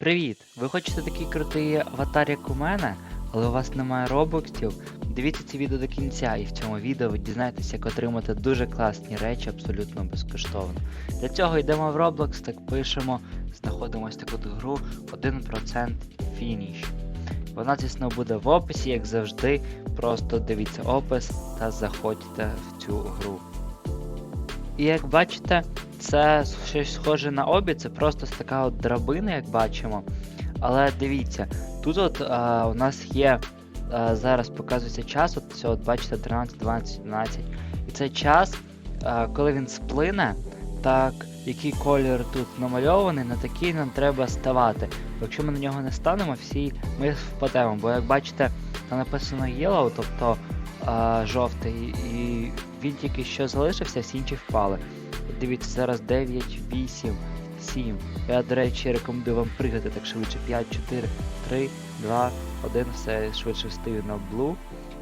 Привіт! Ви хочете такий крутий аватар, як у мене, але у вас немає робоксів? Дивіться це відео до кінця, і в цьому відео ви дізнаєтесь, як отримати дуже класні речі абсолютно безкоштовно. Для цього йдемо в Roblox, так пишемо, знаходимо ось таку гру 1% фініш. Вона, звісно, буде в описі, як завжди. Просто дивіться опис та заходьте в цю гру. І як бачите, це щось схоже на обі, це просто така от драбина, як бачимо. Але дивіться, тут от а, у нас є а, зараз показується час, от все, от бачите, 13, 12, 11. І цей час, а, коли він сплине, так який колір тут намальований, на такий нам треба ставати. Якщо ми на нього не станемо, всі ми впадемо. Бо як бачите, там написано yellow, тобто а, жовтий, і він тільки що залишився, всі інші впали. Дивіться, зараз 9, 8, 7. Я, до речі, рекомендую вам пригати так швидше. 5, 4, 3, 2, 1, все швидше встаю на блу.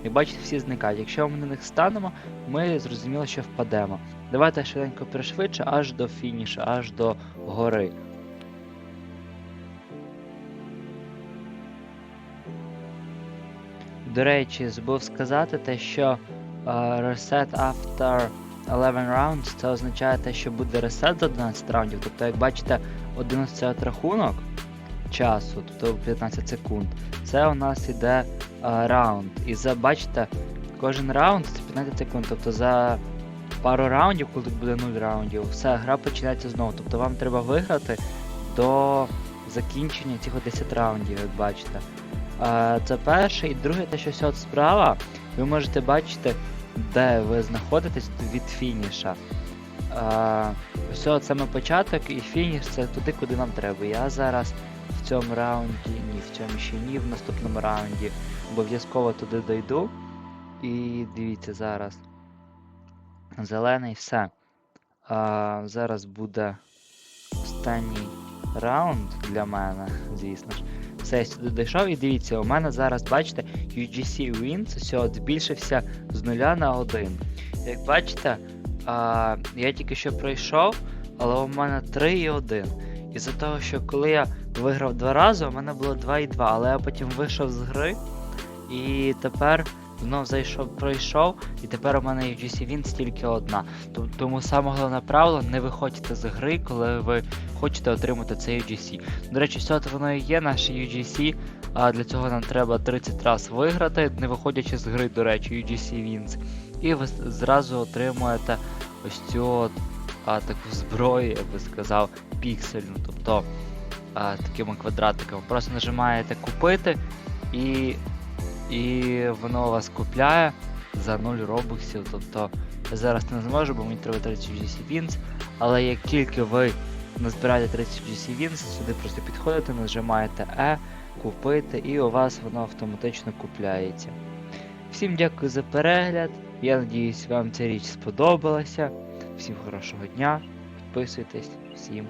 І бачите, всі зникають. Якщо ми на них станемо, ми зрозуміло, що впадемо. Давайте швиденько пришвидше аж до фінішу, аж до гори. До речі, забув сказати те, що е, reset after 11 rounds це означає те, що буде ресет за 11 раундів. Тобто, як бачите, 11 рахунок часу, тобто 15 секунд, це у нас іде е, раунд. І за бачите, кожен раунд це 15 секунд. Тобто за пару раундів, коли буде 0 раундів, все, гра починається знову. Тобто вам треба виграти до закінчення цих 10 раундів, як бачите. Е, Це перше, і друге, те, що от справа, ви можете бачити, де ви знаходитесь від фініша. Е, от саме початок і фініш це туди, куди нам треба. Я зараз в цьому раунді, ні, в цьому ще ні, в наступному раунді обов'язково туди дойду. І дивіться зараз. Зелений все. А, зараз буде останній раунд для мене, звісно ж. Все, я сюди дійшов і дивіться, у мене зараз, бачите, UGC Wins все збільшився з 0 на 1. Як бачите, а, я тільки що пройшов, але у мене 3 і 1. Із-за того, що коли я виграв два рази, у мене було 2 і 2, але я потім вийшов з гри і тепер знов зайшов, пройшов, і тепер у мене UGC Wins тільки одна. Тому саме головне правило не виходьте з гри, коли ви хочете отримати цей UGC. До речі, все от воно і є наше UGC. А для цього нам треба 30 раз виграти, не виходячи з гри, до речі, UGC Wins. І ви зразу отримуєте ось цю от, а, таку зброю, я би сказав, піксельну, тобто а, такими квадратиками. Просто нажимаєте купити і, і воно вас купляє за 0 робоксів. Тобто зараз не зможу, бо мені треба 30 UGC Wins, але як тільки ви назбираєте 30 UGC Wins, сюди просто підходите, нажимаєте E, купити, і у вас воно автоматично купляється. Всім дякую за перегляд. Я надіюсь, вам ця річ сподобалася. Всім хорошого дня. Підписуйтесь, всім